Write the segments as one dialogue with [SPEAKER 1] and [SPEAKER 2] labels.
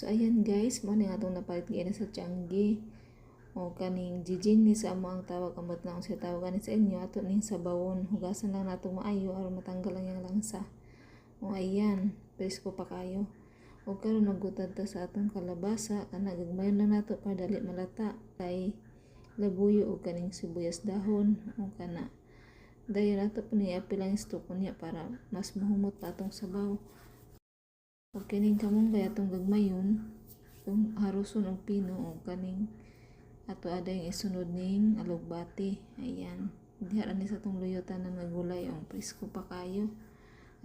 [SPEAKER 1] So ayan guys, mo ni atong napalit gyud sa Changi. O kaning jijin ni sa amo ang tawag. Amot na sa tawag ni sa inyo. Ato ning sabawon. Hugasan lang nato maayo. Aron matanggal lang yung langsa. O ayan, presko pa kayo. O karon nagutad ta sa atong kalabasa. Kana gagmayon lang nato para dali malata. Kay labuyo o kaning sibuyas dahon. O kana. Dahil nato po niya pilang stock niya para mas mahumot atong sabaw o kining kamong kaya atong gagmayon itong haruson og pino o kaning ato ada yung isunod ning alugbati ayan diha ni sa tong luyutan na nagulay ang presko pa kayo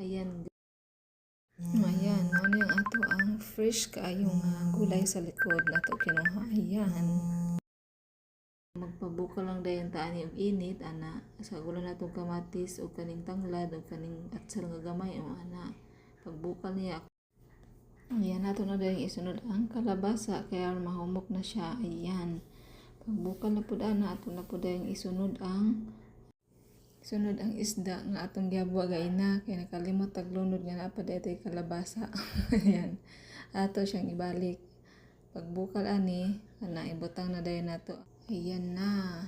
[SPEAKER 1] ayan Ayan, ano yung ato ang fresh kaayong uh, gulay sa likod na to kinuha. Ayan. Magpabuka lang dayon taan yung init, ana. Sa gulo na itong kamatis o kaning tanglad o kaning atsal nga gamay o ana. Pagbukal niya. Ayan, nato na dayon isunod ang kalabasa kaya mahumok na siya. Ayan. Pagbukal na po ana, ato na po dayon isunod ang Sunod ang isda nga atong giabwa gaina kay nakalimot taglunod nga na pa daytoy kalabasa. Ayan. Ato siyang ibalik. Pagbukal ani, ana ibutang na dayon nato. Ayan na.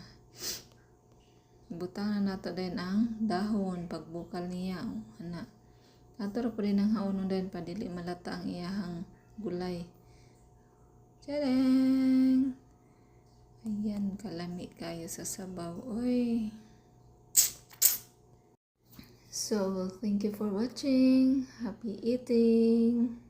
[SPEAKER 1] Ibutang na nato dayon ang dahon pagbukal niya. Ana. Ato ra din ang haon dayon pa dili malata ang iyahang gulay. Tadang! Ayan, kalami kayo sa sabaw. Oy! So, thank you for watching. Happy eating.